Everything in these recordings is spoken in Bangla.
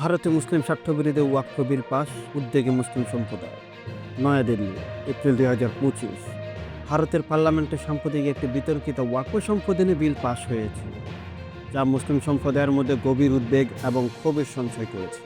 ভারতে মুসলিম স্বার্থবিরোধী ওয়াক্ফ বিল পাস, উদ্যোগে মুসলিম সম্প্রদায়। নয়াদিল্লি, এপ্রিল দুই হাজার পঁচিশ। ভারতের পার্লামেন্টে সাম্প্রতিক একটি বিতর্কিত ওয়াক্ফ সম্পাদনে বিল পাস হয়েছে, যা মুসলিম সম্প্রদায়ের মধ্যে গভীর উদ্বেগ এবং ক্ষোভের সঞ্চয় করেছে।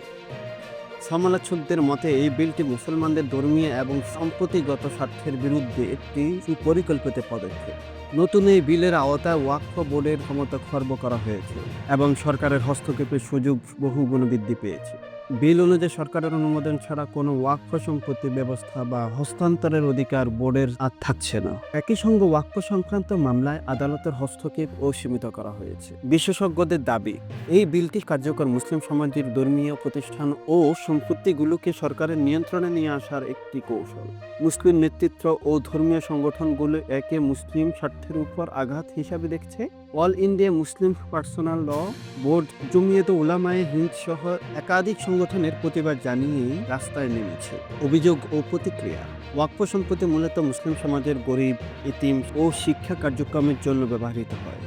সমালোচকদের মতে, এই বিলটি মুসলমানদের ধর্মীয় এবং সম্পত্তিগত স্বার্থের বিরুদ্ধে একটি সুপরিকল্পিত পদক্ষেপ। নতুন এই বিলের আওতায় ওয়াক্ফ বোর্ডের ক্ষমতা খর্ব করা হয়েছে এবং সরকারের হস্তক্ষেপের সুযোগ বহুগুণ বৃদ্ধি পেয়েছে। বিল অনুযায়ী সরকারের অনুমোদন ছাড়া কোনো ওয়াকফ সম্পত্তি ব্যবস্থা বা হস্তান্তরের অধিকার বোর্ডের আর থাকছে না। একই সঙ্গে ওয়াকফ সংক্রান্ত মামলায় আদালতের হস্তক্ষেপ ও সীমিত করা হয়েছে। বিশেষজ্ঞদের দাবি, এই বিলটি কার্যকর মুসলিম সমাজের ধর্মীয় প্রতিষ্ঠান ও সম্পত্তিগুলোকে সরকারের নিয়ন্ত্রণে নিয়ে আসার একটি কৌশল। মুসলিম নেতৃত্ব ও ধর্মীয় সংগঠনগুলো একে মুসলিম স্বার্থের উপর আঘাত হিসাবে দেখছে। All India Muslim Personal Law Board Jamiat Ulama Hind সহ একাধিক সংগঠনের প্রতিবাদ জানিয়ে রাস্তায় নেমেছে অভিযোগ ও প্রতিক্রিয়া। ওয়াকফ সম্পত্তি মূলত মুসলিম সমাজের গরিব ইতিম ও শিক্ষা কার্যক্রমের জন্য ব্যবহৃত হয়।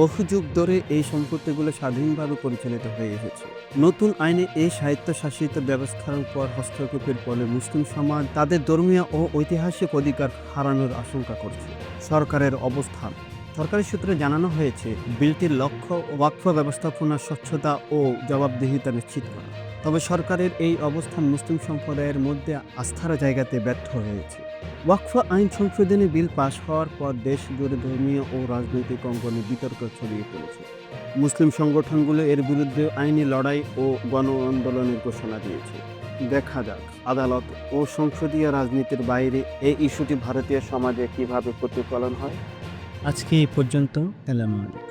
বহু যুগ ধরে এই সম্পত্তিগুলো স্বাধীনভাবে পরিচালিত হয়ে এসেছে। নতুন আইনে এই স্বায়ত্তশাসিত ব্যবস্থার উপর হস্তক্ষেপের ফলে মুসলিম সমাজ তাদের ধর্মীয় ও ঐতিহাসিক অধিকার হারানোর আশঙ্কা করছে। সরকারের অবস্থান সরকারি সূত্রে জানানো হয়েছে, বিলটির লক্ষ্য ওয়াকফ ব্যবস্থাপনা স্বচ্ছতা ও জবাবদিহিতা নিশ্চিত করা। তবে সরকারের এই অবস্থান মুসলিম সম্প্রদায়ের মধ্যে আস্থার জায়গাতে ব্যর্থ হয়েছে। ওয়াকফ আইন সংশোধনী বিল পাশ হওয়ার পর দেশ জুড়ে ধর্মীয় ও রাজনৈতিক অঙ্গনে বিতর্ক ছড়িয়ে পড়েছে। মুসলিম সংগঠনগুলো এর বিরুদ্ধে আইনি লড়াই ও গণ আন্দোলনের ঘোষণা দিয়েছে। দেখা যাক, আদালত ও সংসদীয় রাজনীতির বাইরে এই ইস্যুটি ভারতীয় সমাজে কীভাবে প্রতিফলন হয়। আজকে এই পর্যন্ত সালাম আলাইকুম।